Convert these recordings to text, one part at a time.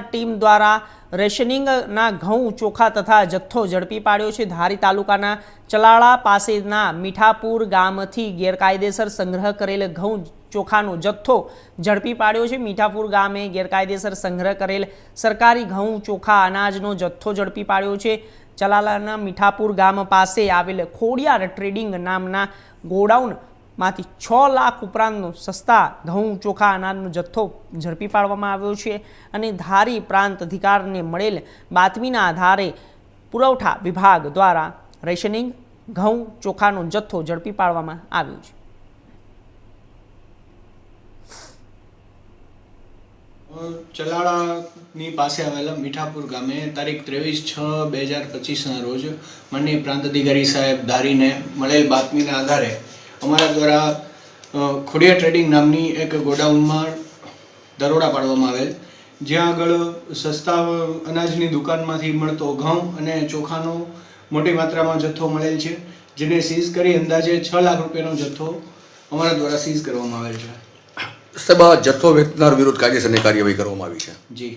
Team દ્વારા રેશનિંગના ઘઉં ચોખા તથા જથ્થો ઝડપી પાડ્યો છે. ધારી તાલુકાના ચલાળા પાસેના મીઠાપુર ગામથી ગેરકાયદેસર સંગ્રહ કરેલ ઘઉં ચોખાનો જથ્થો ઝડપી પાડ્યો છે. મીઠાપુર ગામે ગેરકાયદેસર સંગ્રહ કરેલ સરકારી ઘઉં ચોખા અનાજનો જથ્થો ઝડપી પાડ્યો છે. ચલાલાના મીઠાપુર ગામ પાસે આવેલ ખોડિયાર ટ્રેડિંગ નામના ગોડાઉનમાંથી છ લાખ ઉપરાંતનો સસ્તા ઘઉં, ચોખા, અનાજનો જથ્થો ઝડપી પાડવામાં આવ્યો છે અને ધારી પ્રાંત અધિકારને મળેલ બાતમીના આધારે પુરવઠા વિભાગ દ્વારા રેશનિંગ, ઘઉં, ચોખાનો જથ્થો ઝડપી પાડવામાં આવ્યો છે. ચલાળાની પાસે આવેલા મીઠાપુર ગામે તારીખ ત્રેવીસ છ બે હજાર પચીસના રોજ માનનીય પ્રાંત અધિકારી સાહેબ ધારીને મળેલ બાતમીના આધારે અમારા દ્વારા ખોડિયા ટ્રેડિંગ નામની એક ગોડાઉનમાં દરોડા પાડવામાં આવેલ જ્યાં આગળ સસ્તા અનાજની દુકાનમાંથી મળતો ઘઉં અને ચોખાનો મોટી માત્રામાં જથ્થો મળેલ છે જેને સીઝ કરી અંદાજે છ લાખ રૂપિયાનો જથ્થો અમારા દ્વારા સીઝ કરવામાં આવેલ છે. સાહેબ આ જથ્થો વેચનાર વિરુદ્ધ કાયદેસરની કાર્યવાહી કરવામાં આવી છે. જી.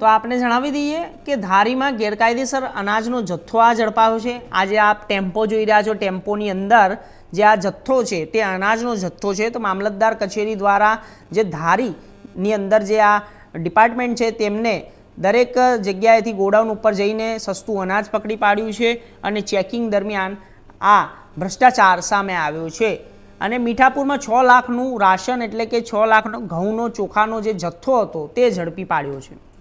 તો આપણે જણાવી દઈએ કે ધારીમાં ગેરકાયદેસર અનાજનો જથ્થો આ ઝડપાયો છે. આજે આપ ટેમ્પો જોઈ રહ્યા છો. ટેમ્પોની અંદર જે આ જથ્થો છે તે અનાજનો જથ્થો છે. તો મામલતદાર કચેરી દ્વારા જે ધારીની અંદર જે આ ડિપાર્ટમેન્ટ છે તેમને દરેક જગ્યાએથી ગોડાઉન ઉપર જઈને સસ્તું અનાજ પકડી પાડ્યું છે અને ચેકિંગ દરમિયાન આ ભ્રષ્ટાચાર સામે આવ્યો છે. અને મીઠાપુરમાં છ લાખનું રાશન એટલે કે છ લાખનો ઘઉંનો ચોખાનો જે જથ્થો હતો તે ઝડપી પાડ્યો છે.